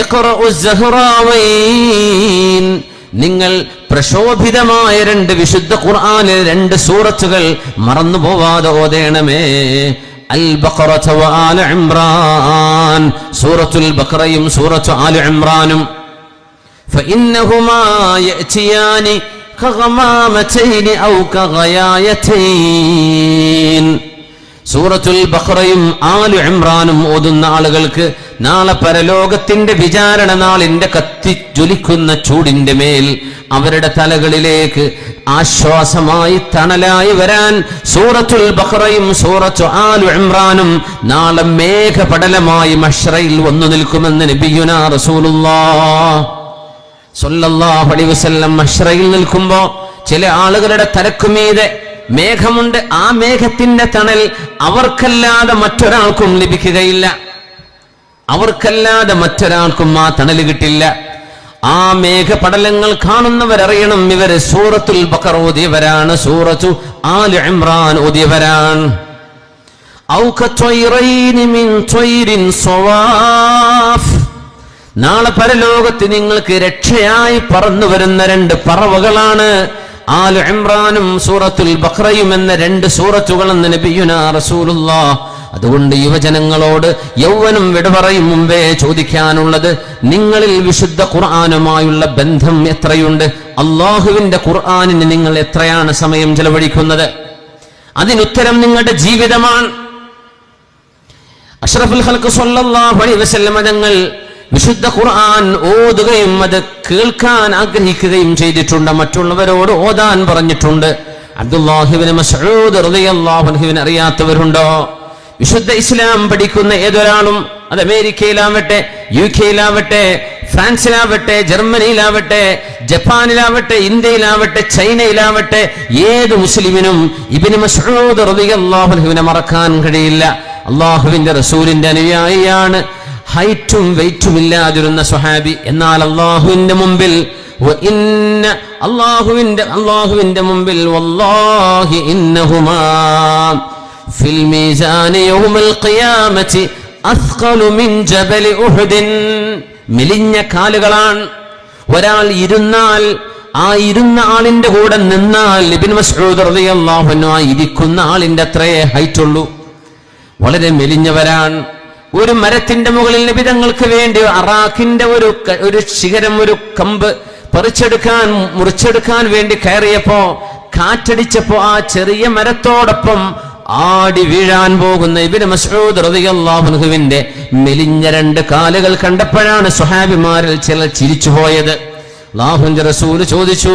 ഇഖ്റഉ الزهراوين. നിങ്ങൾ പ്രശോഭിതമായ രണ്ട് വിശുദ്ധ ഖുർആനിൽ രണ്ട് സൂറത്തുകൾ മറന്നു പോവാതെ ഓതേണമേ അൽ ബഖറത വ ആല ഇംറാൻ സൂറത്തുൽ ബഖറയും സൂറത്തു ആല ഇംറാനും فإنهما يأتيان كغمامتين أو كغيايتين സൂറത്തുൽ ബഹ്റയും ആലു ഇമ്രാനും ഓതുന്ന ആളുകൾക്ക് നാളെ പരലോകത്തിന്റെ വിചാരണ നാളിന്റെ കത്തി ജ്വലിക്കുന്ന ചൂടിന്റെ മേൽ അവരുടെ തലകളിലേക്ക് ആശ്വാസമായി തണലായി വരാൻ സൂറത്തുൽ ബഹ്റയും സൂറത്തു ആലു ഇമ്രാനും നാളെ മേഘപടലമായി മഷ്റയിൽ വന്നു നിൽക്കുമെന്ന് നബിയുന റസൂലുല്ലാ അലൈഹി വസല്ലം മഷ്റയിൽ നിൽക്കുമ്പോ ചില ആളുകളുടെ തലക്കുമീതെ മേഘമുണ്ട്. ആ മേഘത്തിന്റെ തണൽ അവർക്കല്ലാതെ മറ്റൊരാൾക്കും ലഭിക്കുകയില്ല. അവർക്കല്ലാതെ മറ്റൊരാൾക്കും ആ തണൽ കിട്ടില്ല. ആ മേഘപടലങ്ങൾ കാണുന്നവരറിയണം. ഇവർ സൂറത്തുൽ ബക്കർ ഓതിയവരാണ്. സൂറത്തു ആൽ ഇമ്രാൻ ഓതിയവരാണ്. നാളെ പരലോകത്ത് നിങ്ങൾക്ക് രക്ഷയായി പറന്നു വരുന്ന രണ്ട് പറവകളാണ്. ആൽ ഇമ്രാനും സൂറത്തുൽ ബഖറയും എന്ന രണ്ട് സൂറത്തുകളെന്ന് നബിയുന റസൂലുള്ളാ. അതുകൊണ്ട് യുവജനങ്ങളോട് യൗവനം വിട പറയും മുമ്പേ ചോദിക്കാനുള്ളത് നിങ്ങളിൽ വിശുദ്ധ ഖുർആാനുമായുള്ള ബന്ധം എത്രയുണ്ട്? അള്ളാഹുവിന്റെ ഖുർആാനിന് നിങ്ങൾ എത്രയാണ് സമയം ചെലവഴിക്കുന്നത്? അതിനുത്തരം നിങ്ങളുടെ ജീവിതമാണ്. അഷ്റഫുൽ സല്ലല്ലാഹു അലൈഹി വസല്ലം തങ്ങൾ വിശുദ്ധ ഖുർആൻ ഓതുകയും അത് കേൾക്കാൻ ആഗ്രഹിക്കുകയും ചെയ്തിട്ടുണ്ട്. മറ്റുള്ളവരോട് ഓതാൻ പറഞ്ഞിട്ടുണ്ട്. അബ്ദുല്ലാഹിബിന് അറിയാത്തവരുണ്ടോ? വിശുദ്ധ ഇസ്ലാം പഠിക്കുന്ന ഏതൊരാളും അത് അമേരിക്കയിലാവട്ടെ യു കെയിലാവട്ടെ ഫ്രാൻസിലാവട്ടെ ജർമ്മനിയിലാവട്ടെ ജപ്പാനിലാവട്ടെ ഇന്ത്യയിലാവട്ടെ ചൈനയിലാവട്ടെ ഏത് മുസ്ലിമിനും ഇബിന് മസൂദ് റളിയല്ലാഹു അൻഹുവിനെ മറക്കാൻ കഴിയില്ല. അള്ളാഹുവിന്റെ റസൂലിന്റെ അനുയായിയാണ്. ഹൈറ്റും വെയിറ്റും ഇല്ലാതിരുന്ന സ്വഹാബി എന്നാൽ അള്ളാഹുവിന്റെ മുമ്പിൽ അള്ളാഹുവിന്റെ അള്ളാഹുവിന്റെ മുമ്പിൽ മെലിഞ്ഞ കാലുകളാണ് ഒരാൾ ഇരുന്നാൽ ആ ഇരുന്ന ആളിന്റെ കൂടെ നിന്നാൽ ലിബിൻ മസ്ഊദ് ആ ഇരിക്കുന്ന ആളിന്റെ അത്രയേ ഹൈറ്റുള്ളൂ. വളരെ മെലിഞ്ഞവരാണ് ഒരു മരത്തിന്റെ മുകളിൽ നിബിതങ്ങൾക്ക് വേണ്ടി അറാഖിന്റെ ഒരു ഒരു ശിഖരം ഒരു കമ്പ് പറിച്ചെടുക്കാൻ മുറിച്ചെടുക്കാൻ വേണ്ടി കയറിയപ്പോ കാറ്റടിച്ചപ്പോ ആ ചെറിയ മരത്തോടൊപ്പം ആടി വീഴാൻ പോകുന്ന ഇബിന് മസൂദ് റളിയല്ലാഹുവിന്റെ മെലിഞ്ഞ രണ്ട് കാലുകൾ കണ്ടപ്പോഴാണ് സുഹാബിമാരിൽ ചിലർ ചിരിച്ചുപോയത്. അല്ലാഹുവിന്റെ റസൂൽ ചോദിച്ചു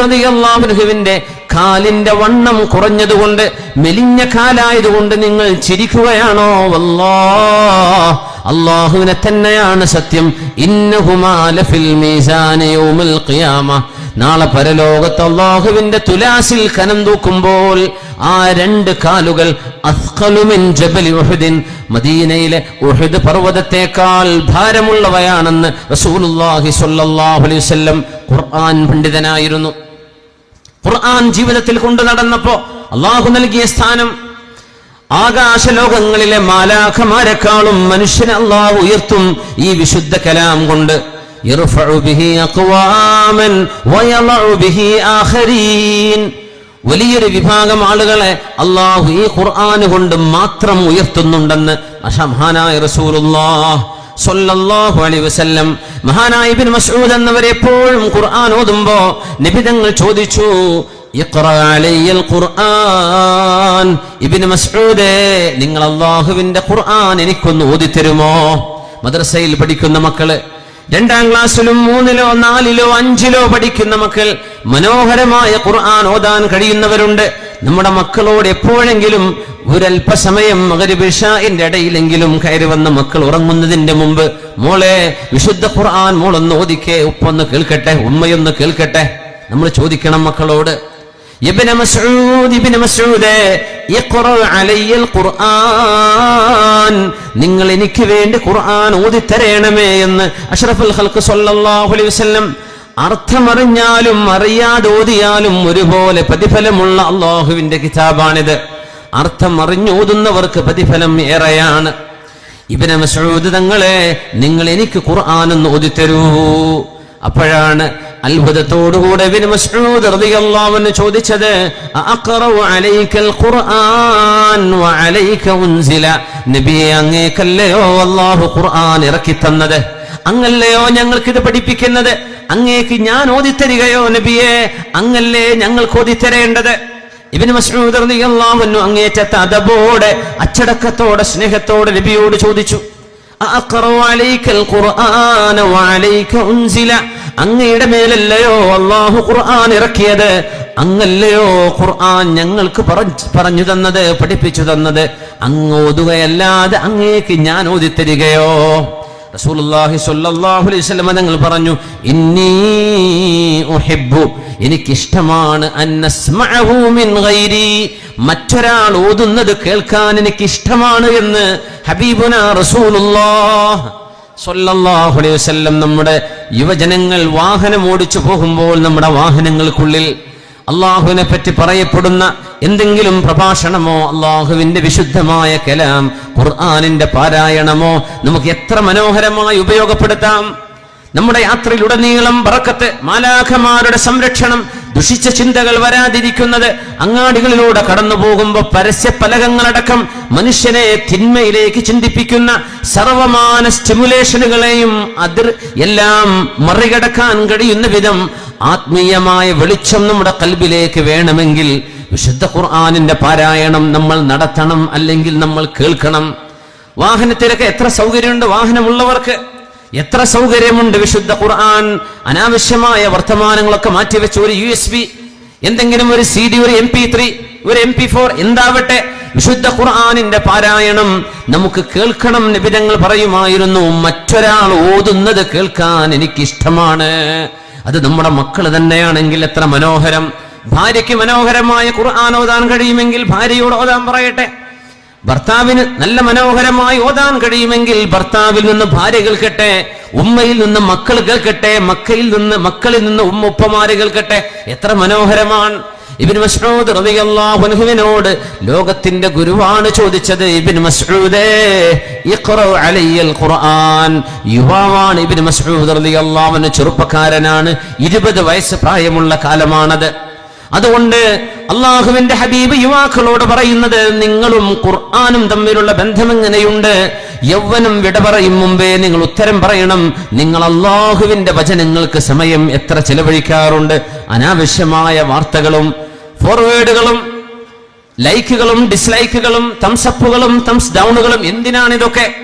റളിയല്ലാഹു അൻഹുവിന്റെ കാലിന്റെ വണ്ണം കുറഞ്ഞതുകൊണ്ട് മെലിഞ്ഞ കാലായതുകൊണ്ട് നിങ്ങൾ ചിരിക്കുകയാണോ? വല്ലാഹ്. അള്ളാഹുവിനെ തന്നെയാണ് സത്യം. ഇന്നഹുമാല ഫിൽ ഖിയാമ. നാളെ പരലോകത്ത് അള്ളാഹുവിന്റെ തുലാസിൽ കനം തൂക്കുമ്പോൾ ആ രണ്ട് കാലുകൾ മദീനയിലെ ഉഹദ് പർവതത്തെക്കാൾ ഭാരമുള്ളവയാണെന്ന് അലൈഹി വസല്ലം ഖുർആൻ പണ്ഡിതനായിരുന്നു. ഖുർആൻ ജീവിതത്തിൽ കൊണ്ടു നടന്നപ്പോ അള്ളാഹു നൽകിയ സ്ഥാനം ആകാശലോകങ്ങളിലെ മാലാഖമാരെക്കാളും മനുഷ്യനെ അള്ളാഹു ഉയർത്തും ഈ വിശുദ്ധ കലാം കൊണ്ട്. വലിയൊരു വിഭാഗം ആളുകളെ അള്ളാഹു ഈ ഖുർആൻ കൊണ്ട് മാത്രം ഉയർത്തുന്നുണ്ടെന്ന് അഷമഹാനായ റസൂലുള്ളാഹ് സൊല്ലാഹു അലൈ വസല്ലം മഹാനായ ഇബിൻ മസൂദ് എന്നവർ എപ്പോഴും ഖുർആൻ ഓതുമ്പോ നിബിതങ്ങൾ ചോദിച്ചു ഖുർആൻ. ഇബിന് മസൂദേ നിങ്ങൾ അള്ളാഹുവിന്റെ ഖുർആൻ എനിക്കൊന്ന് ഓതിത്തരുമോ? മദ്രസയിൽ പഠിക്കുന്ന മക്കൾ രണ്ടാം ക്ലാസ്സിലും മൂന്നിലോ നാലിലോ അഞ്ചിലോ പഠിക്കുന്ന മക്കൾ മനോഹരമായ ഖുർആൻ ഓതാൻ കഴിയുന്നവരുണ്ട്. നമ്മുടെ മക്കളോട് എപ്പോഴെങ്കിലും ഒരല്പസമയം മകരിബിഷാന്റെ ഇടയിലെങ്കിലും കയറി വന്ന മക്കൾ ഉറങ്ങുന്നതിന്റെ മുമ്പ് മോളെ വിശുദ്ധ ഖുർആൻ മോളൊന്ന് ഓദിക്കേ ഉപ്പൊന്ന് കേൾക്കട്ടെ ഉമ്മയൊന്ന് കേൾക്കട്ടെ. നമ്മൾ ചോദിക്കണം മക്കളോട് ഇബ്നു മസ്ഊദ് ഇബ്നു മസ്ഊദേ ഇഖ്റ അലയ്യൽ ഖുർആൻ. നിങ്ങൾ എനിക്ക് വേണ്ടി ഖുർആൻ ഓതിത്തരേണമേ എന്ന് അഷ്റഫുൽ ഖൽഖ് സല്ലല്ലാഹു അലൈഹി വസല്ലം അർത്ഥമറിഞ്ഞാലും അറിയാതെ ഓതിയാലും ഒരുപോലെ പ്രതിഫലമുള്ള അള്ളാഹുവിന്റെ കിതാബാണിത്. അർത്ഥം അറിഞ്ഞോതുന്നവർക്ക് പ്രതിഫലം ഏറെയാണ്. ഇബ്നു മസൂദ് തങ്ങളെ നിങ്ങൾ എനിക്ക് ഖുർആൻ ഒന്ന് ഓതിത്തരൂ. അപ്പോഴാണ് അത്ഭുതത്തോടുകൂടെ മസ്ഊദ് ചോദിച്ചത് അങ്ങേക്കല്ലയോ അല്ലാഹു ഖുർആൻ ഇറക്കി തന്നത് അങ്ങല്ലയോ ഞങ്ങൾക്ക് ഇത് പഠിപ്പിക്കുന്നത്? അങ്ങേക്ക് ഞാൻ ഓതിത്തരികയോ നബിയെ അങ്ങല്ലേ ഞങ്ങൾക്ക് ഓതിത്തരേണ്ടത്? ഇബിന് മസ്ഊദ് റളിയല്ലാഹു അദബോടെ അച്ചടക്കത്തോടെ സ്നേഹത്തോടെ നബിയോട് ചോദിച്ചു അഖറഉ അലൈക്കൽ ഖുർആന വഅലൈക ഉൻസില? അങ്ങയുടെ മേലല്ലയോ അള്ളാഹു ഖുർആൻ ഇറക്കിയത്? അങ്ങല്ലയോ ഖുർആൻ ഞങ്ങൾക്ക് പറഞ്ഞു തന്നത് പഠിപ്പിച്ചു തന്നത്? അങ്ങ് ഓതുകയല്ലാതെ അങ്ങേക്ക് ഞാൻ ഓതിത്തരികയോ? റസൂലുള്ളാഹി സ്വല്ലല്ലാഹു അലൈഹി വസല്ലം തങ്ങൾ പറഞ്ഞു ഇന്നി ഉഹിബ്ബു എനിക്കിഷ്ടമാണ് അൻ നസ്മഅഹു മിൻ ഗൈരി. മറ്റൊരാൾ ഓതുന്നത് കേൾക്കാൻ എനിക്കിഷ്ടമാണ് എന്ന് ഹബീബുന റസൂലുള്ളാഹ് വസല്ലം നമ്മുടെ യുവജനങ്ങൾ വാഹനം ഓടിച്ചു പോകുമ്പോൾ നമ്മുടെ വാഹനങ്ങൾക്കുള്ളിൽ അള്ളാഹുവിനെ പറ്റി പറയപ്പെടുന്ന എന്തെങ്കിലും പ്രഭാഷണമോ അള്ളാഹുവിന്റെ വിശുദ്ധമായ കലാം ഖുർആാനിന്റെ പാരായണമോ നമുക്ക് എത്ര മനോഹരമായി ഉപയോഗപ്പെടുത്താം? നമ്മുടെ യാത്രയിലുടനീളം പറക്കത്ത് മാലാഖമാരുടെ സംരക്ഷണം ദുഷിച്ച ചിന്തകൾ വരാതിരിക്കുന്നത് അങ്ങാടികളിലൂടെ കടന്നു പോകുമ്പോൾ പരസ്യ പലകങ്ങളടക്കം മനുഷ്യനെ തിന്മയിലേക്ക് ചിന്തിപ്പിക്കുന്ന സർവമാന സ്റ്റിമുലേഷനുകളെയും അതിർ എല്ലാം മറികടക്കാൻ കഴിയുന്ന വിധം ആത്മീയമായ വെളിച്ചം നമ്മുടെ കൽബിലേക്ക് വേണമെങ്കിൽ വിശുദ്ധ ഖുർആാനിന്റെ പാരായണം നമ്മൾ നടത്തണം അല്ലെങ്കിൽ നമ്മൾ കേൾക്കണം. വാഹനത്തിലൊക്കെ എത്ര സൗകര്യമുണ്ട് വാഹനമുള്ളവർക്ക്. എത്ര സൗകര്യമുണ്ട് വിശുദ്ധ ഖുർആൻ? അനാവശ്യമായ വർത്തമാനങ്ങളൊക്കെ മാറ്റിവെച്ച് ഒരു യു എസ് ബി എന്തെങ്കിലും ഒരു സി ഡി ഒരു എം പി ത്രീ ഒരു എം പി ഫോർ എന്താവട്ടെ? വിശുദ്ധ ഖുർആാനിന്റെ പാരായണം നമുക്ക് കേൾക്കണം നിബിധങ്ങൾ പറയുമായിരുന്നു. മറ്റൊരാൾ ഓതുന്നത് കേൾക്കാൻ എനിക്കിഷ്ടമാണ്. അത് നമ്മുടെ മക്കൾ തന്നെയാണെങ്കിൽ എത്ര മനോഹരം. ഭാര്യയ്ക്ക് മനോഹരമായ ഖുർആൻ ഓതാൻ കഴിയുമെങ്കിൽ ഭാര്യയോട് ഓതാൻ പറയട്ടെ. ഭർത്താവിന് നല്ല മനോഹരമായി ഓതാൻ കഴിയുമെങ്കിൽ ഭർത്താവിൽ നിന്ന് ഭാര്യ കേൾക്കട്ടെ ഉമ്മയിൽ നിന്ന് മക്കൾ കേൾക്കട്ടെ മക്കയിൽ നിന്ന് മക്കളിൽ നിന്ന് ഉമ്മ ഉപ്പമാര് കേൾക്കട്ടെ. എത്ര മനോഹരമാണ്. ഇബിൻ മസ്ഊദ് റളിയല്ലാഹു അൻഹുവിനോട് ലോകത്തിന്റെ ഗുരുവാണ് ചോദിച്ചത് ഇബിൻ ഇഖ്റഉ അലയ്യൽ ഖുർആൻ. യുവാവാണ് ഇബിൻ മസ്ഊദ് റളിയല്ലാഹു അൻഹു ചെറുപ്പക്കാരനാണ്. ഇരുപത് വയസ്സ് പ്രായമുള്ള കാലമാണത്. അതുകൊണ്ട് അള്ളാഹുവിന്റെ ഹബീബ് യുവാക്കളോട് പറയുന്നത് നിങ്ങളും ഖുർആാനും തമ്മിലുള്ള ബന്ധം എങ്ങനെയുണ്ട്? യൗവനം വിട പറയും മുമ്പേ നിങ്ങൾ ഉത്തരം പറയണം. നിങ്ങൾ അള്ളാഹുവിന്റെ വചനങ്ങൾക്ക് സമയം എത്ര ചെലവഴിക്കാറുണ്ട്? അനാവശ്യമായ വാർത്തകളും ഫോർവേഡുകളും ലൈക്കുകളും ഡിസ്ലൈക്കുകളും തംസപ്പുകളും തംസ് ഡൗണുകളും എന്തിനാണ് ഇതൊക്കെ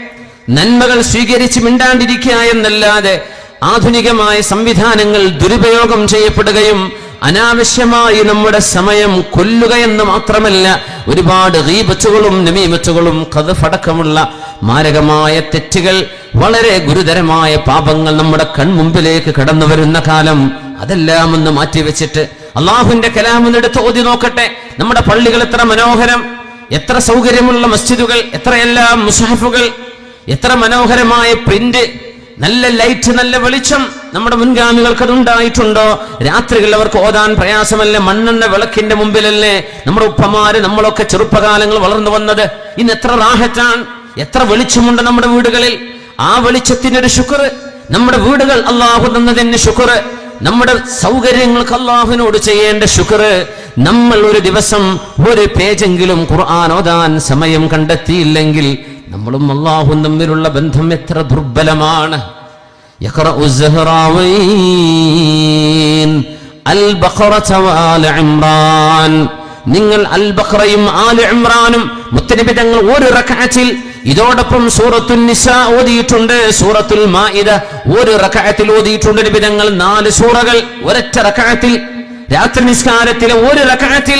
നന്മകൾ സ്വീകരിച്ച് മിണ്ടാണ്ടിരിക്കുക എന്നല്ലാതെ ആധുനികമായ സംവിധാനങ്ങൾ ദുരുപയോഗം ചെയ്യപ്പെടുകയും അനാവശ്യമായി നമ്മുടെ സമയം കൊല്ലുക എന്ന് മാത്രമല്ല ഒരുപാട് റീബച്ചുകളും നമീമച്ചുകളും കഥഫടക്കമുള്ള മാരകമായ തെറ്റുകൾ വളരെ ഗുരുതരമായ പാപങ്ങൾ നമ്മുടെ കൺമുമ്പിലേക്ക് കടന്നു വരുന്ന കാലം അതെല്ലാം ഒന്ന് മാറ്റിവെച്ചിട്ട് അള്ളാഹുവിന്റെ കലാമെന്ന് എടുത്ത് ഓതി നോക്കട്ടെ. നമ്മുടെ പള്ളികൾ എത്ര മനോഹരം എത്ര സൗകര്യമുള്ള മസ്ജിദുകൾ എത്രയെല്ലാം മുസാഫുകൾ എത്ര മനോഹരമായ പ്രിന്റ് നല്ല ലൈറ്റ് നല്ല വെളിച്ചം നമ്മുടെ മുൻഗാമികൾക്ക് അതുണ്ടായിട്ടുണ്ടോ? രാത്രികളിൽ അവർക്ക് ഓതാൻ പ്രയാസമല്ലേ? മണ്ണെണ്ണ വിളക്കിന്റെ മുമ്പിലല്ലേ? നമ്മുടെ ഉപ്പമാര് നമ്മളൊക്കെ ചെറുപ്പകാലങ്ങൾ വളർന്നു വന്നത്. ഇന്ന് എത്ര റാഹറ്റാണ് എത്ര വെളിച്ചമുണ്ട് നമ്മുടെ വീടുകളിൽ? ആ വെളിച്ചത്തിന്റെ ഒരു ശുക്ർ. നമ്മുടെ വീടുകൾ അള്ളാഹു തന്നതിന് ശുക്ർ. നമ്മുടെ സൗകര്യങ്ങൾക്ക് അള്ളാഹുവിനോട് ചെയ്യേണ്ട ശുക്ർ. നമ്മൾ ഒരു ദിവസം ഒരു പേജെങ്കിലും ഖുർആൻ ഓതാൻ സമയം കണ്ടെത്തിയില്ലെങ്കിൽ നമ്മളും അള്ളാഹു തമ്മിലുള്ള ബന്ധം എത്ര ദുർബലമാണ്. يقرأ الزهراوين البقرة وآل عمران നിങ്ങൾ അൽ ബഖറയും ആൽ ഇമ്രാനും മുത്തനബി തങ്ങൾ ഒരു റക്അത്തിൽ ഇതോടൊപ്പം സൂറത്തുൽ നിസാ ഓതിയിട്ടുണ്ട് സൂറത്തുൽ മാഇദ ഒരു റക്അത്തിൽ ഓതിയിട്ടുണ്ട് നബി തങ്ങൾ നാല് സൂറകൾ ഒരൊറ്റ റക്അത്തിൽ രാത്രി നിസ്കാരത്തിലെ ഒരു റക്അത്തിൽ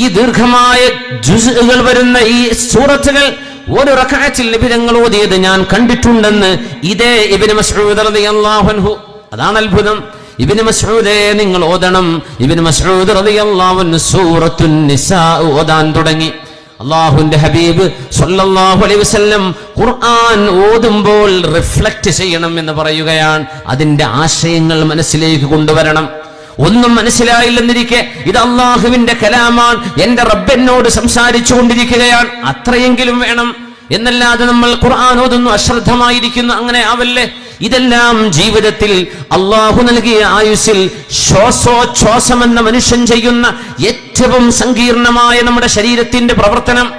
ഈ ദീർഘമായ ജുസുകൾ വരുന്ന ഈ സൂറത്തുകൾ ഒരു റക്കാറ്റിൽ നബി തങ്ങൾ ഓതിയത് ഞാൻ കണ്ടിട്ടുണ്ടെന്ന് ഇതേ ഇബിന് മസ്ഊദ് അൻഹു. അതാണ് അത്ഭുതം. ഇബിന് മസ്ഊദേ നിങ്ങൾ ഓതണം. ഇബിന് മസ്ഊദ് റളിയല്ലാഹു സൂറത്തുൻ നിസാ ഓതാൻ തുടങ്ങി. അള്ളാഹുവിന്റെ ഹബീബ് സല്ലല്ലാഹു അലൈഹി വസല്ലം ഖുർആൻ ഓതുമ്പോൾ റിഫ്ലക്റ്റ് ചെയ്യണം എന്ന് പറയുകയാണ്. അതിന്റെ ആശയങ്ങൾ മനസ്സിലേക്ക് കൊണ്ടുവരണം. ഒന്നും മനസ്സിലായില്ലെന്നിരിക്കെ ഇത് അള്ളാഹുവിന്റെ കലാമാൻ എന്റെ റബ്ബെന്നോട് സംസാരിച്ചു കൊണ്ടിരിക്കുകയാണ് അത്രയെങ്കിലും വേണം. എന്നല്ലാതെ നമ്മൾ ഖുർആൻ ഓതുന്നു അശ്രദ്ധമായിരിക്കുന്നു അങ്ങനെ ആവല്ലേ? ഇതെല്ലാം ജീവിതത്തിൽ അള്ളാഹു നൽകിയ ആയുസിൽ ശ്വാസോച്ഛ്വാസം എന്ന മനുഷ്യൻ ചെയ്യുന്ന ഏറ്റവും സങ്കീർണമായ നമ്മുടെ ശരീരത്തിന്റെ പ്രവർത്തനം.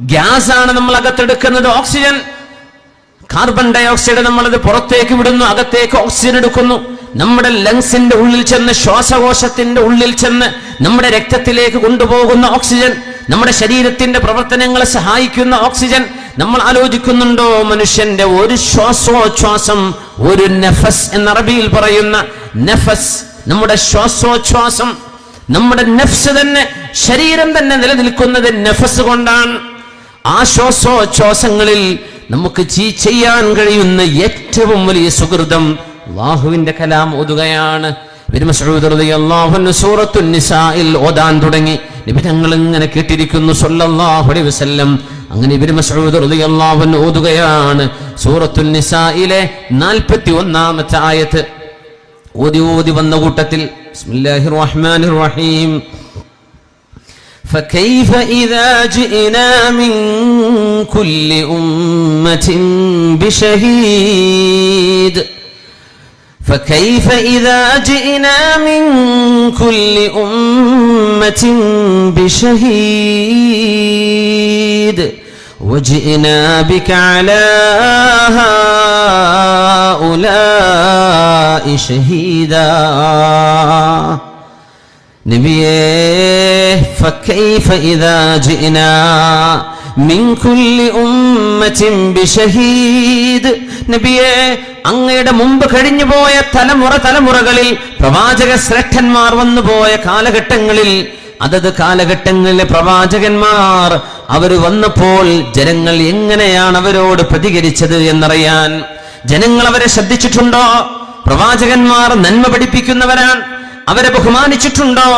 ഗ്യാസാണ് നമ്മൾ അകത്തെടുക്കുന്നത് ഓക്സിജൻ. കാർബൺ ഡയോക്സൈഡ് നമ്മളത് പുറത്തേക്ക് വിടുന്നു അകത്തേക്ക് ഓക്സിജൻ എടുക്കുന്നു. നമ്മുടെ ലങ്സിന്റെ ഉള്ളിൽ ചെന്ന് ശ്വാസകോശത്തിന്റെ ഉള്ളിൽ ചെന്ന് നമ്മുടെ രക്തത്തിലേക്ക് കൊണ്ടുപോകുന്ന ഓക്സിജൻ നമ്മുടെ ശരീരത്തിന്റെ പ്രവർത്തനങ്ങളെ സഹായിക്കുന്ന ഓക്സിജൻ നമ്മൾ ആലോചിക്കുന്നുണ്ടോ? മനുഷ്യന്റെ ഒരു ശ്വാസോച്ഛ്വാസം ഒരു നെഫസ് എന്ന അറബിയിൽ പറയുന്ന നെഫസ് നമ്മുടെ ശ്വാസോച്ഛ്വാസം നമ്മുടെ നെഫ്സ് തന്നെ ശരീരം തന്നെ നിലനിൽക്കുന്നത് നെഫസ് കൊണ്ടാണ്. ആ ശ്വാസോച്ഛ്വാസങ്ങളിൽ നമുക്ക് ചെയ്യാൻ കഴിയുന്ന ഏറ്റവും വലിയ സുഹൃതം അള്ളാഹുവിന്റെ കലാം ഓതുകയാണ് ഇബ്നു മസ്ഊദ് റളിയല്ലാഹു അൻഹു സൂറത്തുൻ നിസായിൽ ഓതാൻ തുടങ്ങി നബി ഞങ്ങൾ ഇങ്ങനെ കേട്ടിരിക്കുന്നു സല്ലല്ലാഹു അലൈഹി വസല്ലം അങ്ങനെ ഇബ്നു മസ്ഊദ് റളിയല്ലാഹു അൻഹു ഓതുകയാണ് സൂറത്തുൻ നിസായിലെ 41ാമത്തെ ആയത്ത് ഓതി ഓതി വന്ന കൂട്ടത്തിൽ ബിസ്മില്ലാഹിർ റഹ്മാനിർ റഹീം فكيف إذا جئنا من كل أمة بشهيد فكيف إذا جئنا من كل أمة بشهيد وجئنا بك على هؤلاء شهيدا نبيه فكيف إذا جئنا من كل أمة بشهيد നബിയേ അങ്ങയുടെ മുമ്പ് കഴിഞ്ഞു പോയ തലമുറ തലമുറകളിൽ പ്രവാചക ശ്രേഷ്ഠന്മാർ വന്നുപോയ കാലഘട്ടങ്ങളിൽ അതത് കാലഘട്ടങ്ങളിലെ പ്രവാചകന്മാർ അവർ വന്നപ്പോൾ ജനങ്ങൾ എങ്ങനെയാണ് അവരോട് പ്രതികരിച്ചത് എന്നറിയാൻ. ജനങ്ങൾ അവരെ ശ്രദ്ധിച്ചിട്ടുണ്ടോ? പ്രവാചകന്മാർ നന്മ പഠിപ്പിക്കുന്നവരാണ്. അവരെ ബഹുമാനിച്ചിട്ടുണ്ടോ?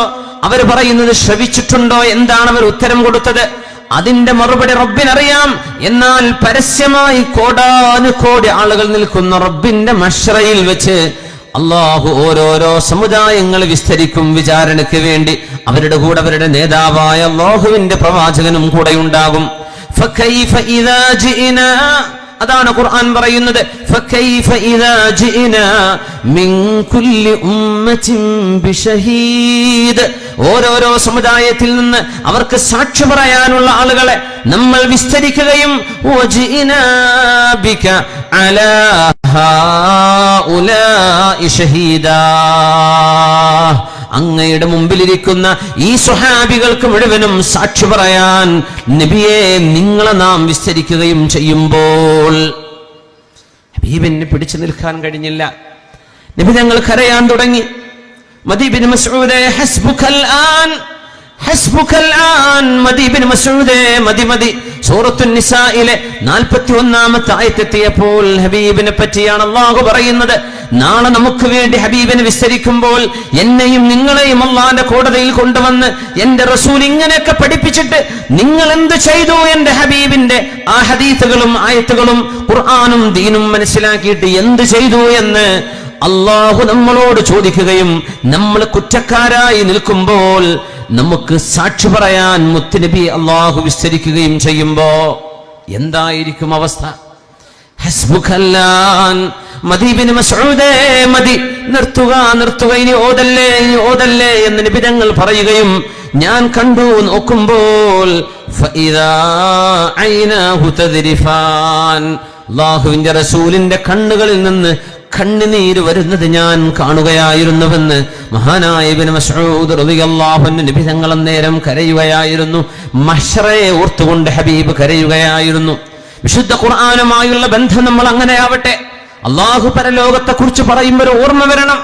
അവർ പറയുന്നത് ശ്രവിച്ചിട്ടുണ്ടോ? എന്താണ് അവർ ഉത്തരം കൊടുത്തത്? അതിന്റെ മറുപടി റബ്ബിനറിയാം. എന്നാൽ പരസ്യമായി കോടാനുകോടി ആളുകൾ നിൽക്കുന്ന റബ്ബിന്റെ മഷ്രയിൽ വെച്ച് അള്ളാഹു ഓരോരോ സമുദായങ്ങൾ വിസ്തരിക്കും വിചാരണയ്ക്ക് വേണ്ടി. അവരുടെ കൂടെ അവരുടെ നേതാവായ അള്ളാഹുവിന്റെ പ്രവാചകനും കൂടെ ഉണ്ടാകും. അതാണ് ഖുർആൻ പറയുന്നത്. മിൻ കുല്ലി ഉമ്മത്തിൻ ഓരോരോ സമുദായത്തിൽ നിന്ന് അവർക്ക് സാക്ഷി പറയാനുള്ള ആളുകളെ നമ്മൾ വിസ്തരിക്കുകയും അങ്ങയുടെ മുമ്പിലിരിക്കുന്ന ഈ സ്വഹാബികൾക്ക് മുഴുവനും സാക്ഷി പറയാൻ നബിയെ നിങ്ങളെ നാം വിസ്തരിക്കുകയും ചെയ്യുമ്പോൾ നബീബിനെ പിടിച്ചു നിൽക്കാൻ കഴിഞ്ഞില്ല. നബി ഞങ്ങൾ കരയാൻ തുടങ്ങി. മദീബിൻ മസ്ഊദേ ഹസ്ബുക്കൽ ആൻ നിസായിലെ 41ാമത്തെ ആയത്തെത്തിയപ്പോൾ ഹബീബിനെ പറ്റിയാണ് അള്ളാഹു പറയുന്നത്. നാളെ നമുക്ക് വേണ്ടി ഹബീബിനെ വിസ്തരിക്കുമ്പോൾ എന്നെയും നിങ്ങളെയും അള്ളാന്റെ കോടതിയിൽ കൊണ്ടുവന്ന് എന്റെ റസൂൽ ഇങ്ങനെയൊക്കെ പഠിപ്പിച്ചിട്ട് നിങ്ങൾ എന്ത് ചെയ്തു എന്റെ ഹബീബിന്റെ ആ ഹദീത്തുകളും ആയത്തുകളും ഖുർആാനും ദീനും മനസ്സിലാക്കിയിട്ട് എന്ത് ചെയ്തു എന്ന് അള്ളാഹു നമ്മളോട് ചോദിക്കുകയും നമ്മൾ കുറ്റക്കാരായി നിൽക്കുമ്പോൾ നമുക്ക് സാക്ഷി പറയാൻ മുത്തുനബി അള്ളാഹു വിസ്തരിക്കുകയും ചെയ്യുമ്പോ എന്തായിരിക്കും അവസ്ഥ? മദീബിന് മസ്ഊദേ മതി. നിർത്തുക നിർത്തുക ഇനി ഓതല്ലേ ഇനി ഓതല്ലേ എന്ന് നിബിതങ്ങൾ പറയുകയും ഞാൻ കണ്ടു നോക്കുമ്പോൾ അള്ളാഹുവിന്റെ റസൂലിന്റെ കണ്ണുകളിൽ നിന്ന് കണ്ണുനീര് വരുന്നത് ഞാൻ കാണുകയായിരുന്നുവെന്ന് മഹാനായ ഇബ്നു റളിയല്ലാഹു അൻഹു നബി നേരം കരയുകയായിരുന്നു. മഷറയെ ഓർത്തുകൊണ്ട് ഹബീബ് കരയുകയായിരുന്നു. വിശുദ്ധ ഖുർആനുമായുള്ള ബന്ധം നമ്മൾ അങ്ങനെ ആവട്ടെ അള്ളാഹു പരലോകത്തെക്കുറിച്ച് പറയുമ്പോൾ ഒരു ഓർമ്മ വരണം.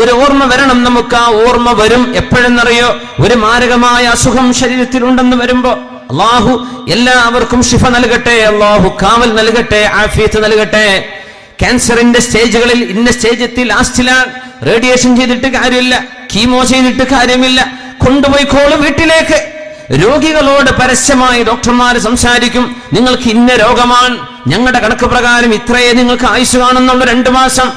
ഒരു ഓർമ്മ വരണം നമുക്ക് ആ ഓർമ്മ വരും. എപ്പോഴെന്നറിയോ? ഒരു മാരകമായ അസുഖം ശരീരത്തിലുണ്ടെന്ന് വരുമ്പോ അള്ളാഹു എല്ലാവർക്കും ശിഫ നൽകട്ടെ അള്ളാഹു കാവൽ നൽകട്ടെ ആഫിയത്ത് നൽകട്ടെ. ക്യാൻസറിന്റെ സ്റ്റേജുകളിൽ ഇന്ന സ്റ്റേജ് എത്തി ലാസ്റ്റിലാണ് റേഡിയേഷൻ ചെയ്തിട്ട് കാര്യമില്ല കീമോ ചെയ്തിട്ട് കാര്യമില്ല. കൊണ്ടുപോയിക്കോളും വീട്ടിലേക്ക്. രോഗികളോട് പരസ്യമായി ഡോക്ടർമാർ സംസാരിക്കും നിങ്ങൾക്ക് ഇന്ന രോഗമാണ് ഞങ്ങളുടെ കണക്ക് പ്രകാരം ഇത്രയേ നിങ്ങൾക്ക് ആയുസ് കാണുന്നുള്ളൂ രണ്ടു മാസം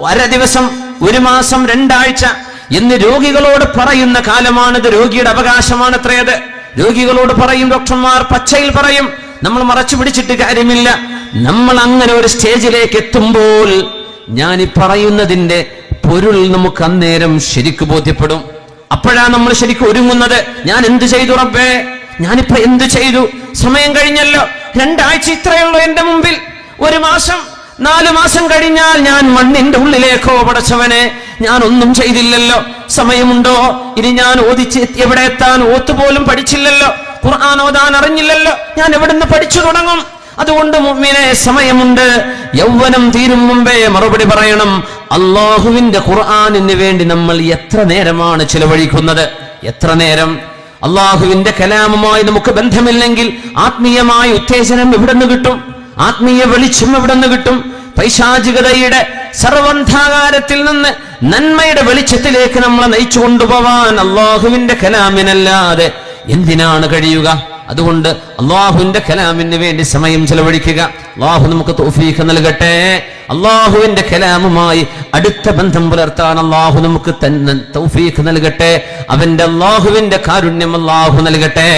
ഒര ദിവസം ഒരു മാസം രണ്ടാഴ്ച. എന്ന് രോഗികളോട് പറയുന്ന കാലമാണിത് രോഗിയുടെ അവകാശമാണ് അത്രയത് രോഗികളോട് പറയും ഡോക്ടർമാർ പച്ചയിൽ പറയും നമ്മൾ മറച്ചു പിടിച്ചിട്ട് കാര്യമില്ല നമ്മൾ അങ്ങനെ ഒരു സ്റ്റേജിലേക്ക് എത്തുമ്പോൾ ഞാൻ ഈ പറയുന്നതിന്റെ പൊരുൾ നമുക്ക് അന്നേരം ശരിക്കു ബോധ്യപ്പെടും. അപ്പോഴാ നമ്മൾ ശരിക്കും ഒരുങ്ങുന്നത്. ഞാൻ എന്ത് ചെയ്തു റബ്ബേ? ഞാനിപ്പോ എന്ത് ചെയ്തു? സമയം കഴിഞ്ഞല്ലോ. രണ്ടാഴ്ച ഇത്രയുള്ളൂ എന്റെ മുമ്പിൽ. ഒരു മാസം നാല് മാസം കഴിഞ്ഞാൽ ഞാൻ മണ്ണിന്റെ ഉള്ളിലേക്കോ പടച്ചവനെ ഞാൻ ഒന്നും ചെയ്തില്ലല്ലോ. സമയമുണ്ടോ? ഇനി ഞാൻ ഓദിച്ച് എവിടെ എത്താൻ ഓത്തുപോലും പഠിച്ചില്ലല്ലോ. ഖുർആൻ ഓതാൻ അറിഞ്ഞില്ലല്ലോ. ഞാൻ എവിടുന്ന് പഠിച്ചു തുടങ്ങും? അതുകൊണ്ട് മുമ്മിനെ സമയമുണ്ട്. യൗവനം തീരും മുമ്പേ മറുപടി പറയണം. അള്ളാഹുവിന്റെ ഖുർആാനിന് വേണ്ടി നമ്മൾ എത്ര നേരമാണ് ചിലവഴിക്കുന്നത്? എത്ര നേരം? അള്ളാഹുവിന്റെ കലാമുമായി നമുക്ക് ബന്ധമില്ലെങ്കിൽ ആത്മീയമായ ഉത്തേജനം എവിടെ നിന്ന് കിട്ടും? ആത്മീയ വെളിച്ചം എവിടെ നിന്ന് കിട്ടും? പൈശാചികതയുടെ സർവന്ധാകാരത്തിൽ നിന്ന് നന്മയുടെ വെളിച്ചത്തിലേക്ക് നമ്മളെ നയിച്ചു കൊണ്ടുപോവാൻ അള്ളാഹുവിന്റെ കലാമിനല്ലാതെ എന്തിനാണ് കഴിയുക? അതുകൊണ്ട് അള്ളാഹുവിന്റെ കലാമിന് വേണ്ടി സമയം ചെലവഴിക്കുക. അള്ളാഹു നമുക്ക് തൗഫീഖ് നൽകട്ടെ. അള്ളാഹുവിന്റെ കലാമുമായി അടുത്ത ബന്ധം പുലർത്താൻ അള്ളാഹു നമുക്ക് തന്നെ തൗഫീഖ് നൽകട്ടെ. അവന്റെ അള്ളാഹുവിന്റെ കാരുണ്യം അള്ളാഹു നൽകട്ടെ.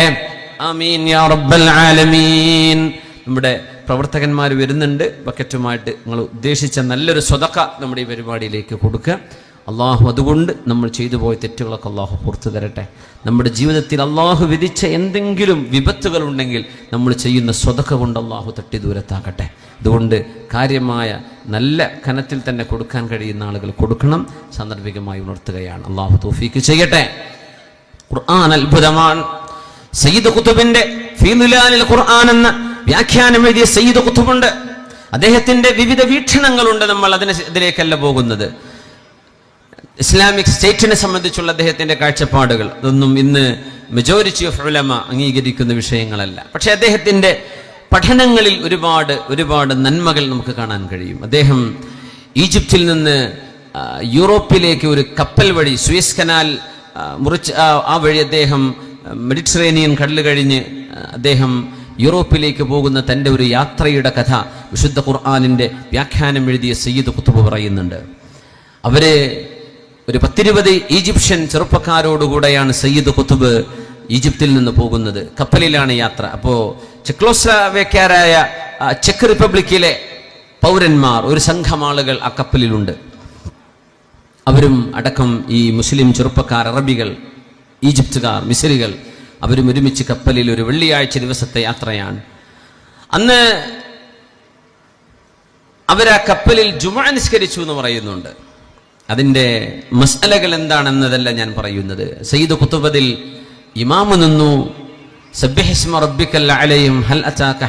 ആമീൻ യാ റബ്ബൽ ആലമീൻ. നമ്മുടെ പ്രവർത്തകന്മാർ വരുന്നുണ്ട്. ബക്കറ്റുമായിട്ട് നിങ്ങൾ ഉദ്ദേശിച്ച നല്ലൊരു സ്വതക്ക നമ്മുടെ ഈ പരിപാടിയിലേക്ക് കൊടുക്കുക. അള്ളാഹു അതുകൊണ്ട് നമ്മൾ ചെയ്തു പോയ തെറ്റുകളൊക്കെ അള്ളാഹു പുറത്തു തരട്ടെ. നമ്മുടെ ജീവിതത്തിൽ അള്ളാഹു വിധിച്ച എന്തെങ്കിലും വിപത്തുകൾ ഉണ്ടെങ്കിൽ നമ്മൾ ചെയ്യുന്ന സ്വതക്ക കൊണ്ട് അള്ളാഹു തട്ടി ദൂരത്താക്കട്ടെ അതുകൊണ്ട് കാര്യമായ നല്ല കനത്തിൽ തന്നെ കൊടുക്കാൻ കഴിയുന്ന ആളുകൾ കൊടുക്കണം. സാന്ദർഭികമായി ഉണർത്തുകയാണ്. അള്ളാഹു തോഫീക്ക് ചെയ്യട്ടെ. ഖുർആൻ അത്ഭുതമാണ്. സയ്യിദ് കുത്തുബിന്റെ ഫീലുലാലിൽ ഖുർആൻ എന്ന വ്യാഖ്യാനം എഴുതിയ സയ്യിദ് കുത്തുബുണ്ട് അദ്ദേഹത്തിന്റെ വിവിധ വീക്ഷണങ്ങളുണ്ട് നമ്മൾ അതിന് ഇതിലേക്കല്ല പോകുന്നത്. ഇസ്ലാമിക് സ്റ്റേറ്റിനെ സംബന്ധിച്ചുള്ള അദ്ദേഹത്തിന്റെ കാഴ്ചപ്പാടുകൾ. അതൊന്നും ഇന്ന് മെജോറിറ്റി ഓഫ് ഉലമ അംഗീകരിക്കുന്ന വിഷയങ്ങളല്ല. പക്ഷെ അദ്ദേഹത്തിന്റെ പഠനങ്ങളിൽ ഒരുപാട് ഒരുപാട് നന്മകൾ നമുക്ക് കാണാൻ കഴിയും. അദ്ദേഹം ഈജിപ്തിൽ നിന്ന് യൂറോപ്പിലേക്ക് ഒരു കപ്പൽ വഴി സ്വിസ് കനാൽ മുറിച്ച് ആ വഴി അദ്ദേഹം മെഡിറ്ററേനിയൻ കടൽ കഴിഞ്ഞ് അദ്ദേഹം യൂറോപ്പിലേക്ക് പോകുന്ന തന്റെ ഒരു യാത്രയുടെ കഥ വിശുദ്ധ ഖുർആാനിന്റെ വ്യാഖ്യാനം എഴുതിയ സയ്യിദ് കുത്തുബ് പറയുന്നുണ്ട്. അവർ ഒരു പത്തിരുപത് ഈജിപ്ഷ്യൻ ചെറുപ്പക്കാരോടുകൂടെയാണ് സയ്യിദ് കുത്തുബ് ഈജിപ്തിൽ നിന്ന് പോകുന്നത്. കപ്പലിലാണ് യാത്ര. അപ്പോൾ ചെക്ലോസ്ലാവേക്കാരായ ചെക്ക് റിപ്പബ്ലിക്കിലെ പൗരന്മാർ ഒരു സംഘം ആളുകൾ ആ കപ്പലിലുണ്ട്. അവരും അടക്കം ഈ മുസ്ലിം ചെറുപ്പക്കാർ അറബികൾ ഈജിപ്തുകാർ മിസരികൾ അവരും ഒരുമിച്ച് കപ്പലിൽ ഒരു വെള്ളിയാഴ്ച ദിവസത്തെ യാത്രയാണ്. അന്ന് അവരാ കപ്പലിൽ ജുമാ നിസ്കരിച്ചു എന്ന് പറയുന്നുണ്ട്. അതിന്റെ മസലകൾ എന്താണെന്നതല്ല ഞാൻ പറയുന്നത്. സയ്യിദ് കുത്തുബദിൽ ഇമാമ നിന്നു സബ്യഹിസ്മ റബ്ബിക്കൽ ഹൽ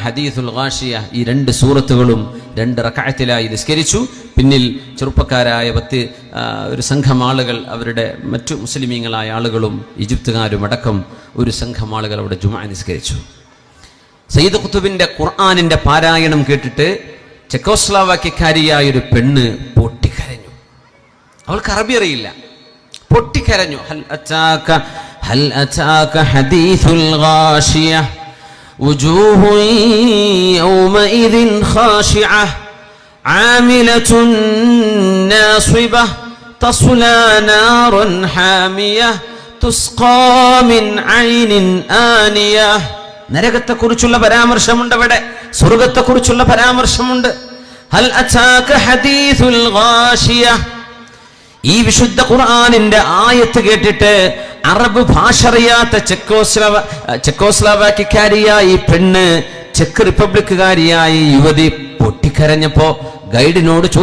ഹദീസുൽ ഈ രണ്ട് സൂറത്തുകളും രണ്ട് റക്കായത്തിലായി നിസ്കരിച്ചു. പിന്നിൽ ചെറുപ്പക്കാരായ പത്ത് ഒരു സംഘം ആളുകൾ അവരുടെ മറ്റു മുസ്ലിമീങ്ങളായ ആളുകളും ഈജിപ്തുകാരും അടക്കം ഒരു സംഘം ആളുകൾ അവിടെ ജുമാ നിസ്കരിച്ചു. സയ്യിദ് കുത്തുബിന്റെ ഖുർആാനിന്റെ പാരായണം കേട്ടിട്ട് ചെക്കോസ്ലാവാക്യക്കാരിയായ ഒരു പെണ്ണ് പൊട്ടിക്കരഞ്ഞു അവൾക്ക് അറബി അറിയില്ല പൊട്ടിക്കരഞ്ഞു ഹൽ അറ്റാക ഹൽ അറ്റാക ഹദീസുൽ ഗാഷിയ وجوه يومئذ خاشعة عاملة ناصبة تصلى نارا حامية تسقى من عين آنية നരകത്തെക്കുറിച്ചുള്ള പരാമർശമുണ്ട് അവിടെ സ്വർഗത്തെക്കുറിച്ചുള്ള പരാമർശമുണ്ട് ഹൽ അറ്റാക ഹദീസുൽ ഗാഷിയ ഈ വിശുദ്ധ ഖുർആാനിന്റെ ആയത്ത് കേട്ടിട്ട് അറബ് ഭാഷ അറിയാത്ത ചെക്കോസ്ലവ ചെക്കോസ്ലാവാക്കിക്കാരിയായ ഈ പെണ്ണ് ചെക്ക് റിപ്പബ്ലിക്കുകാരിയായ യുവതി പൊട്ടിക്കരഞ്ഞപ്പോ ഗൈഡിനോട് ചോദിച്ചു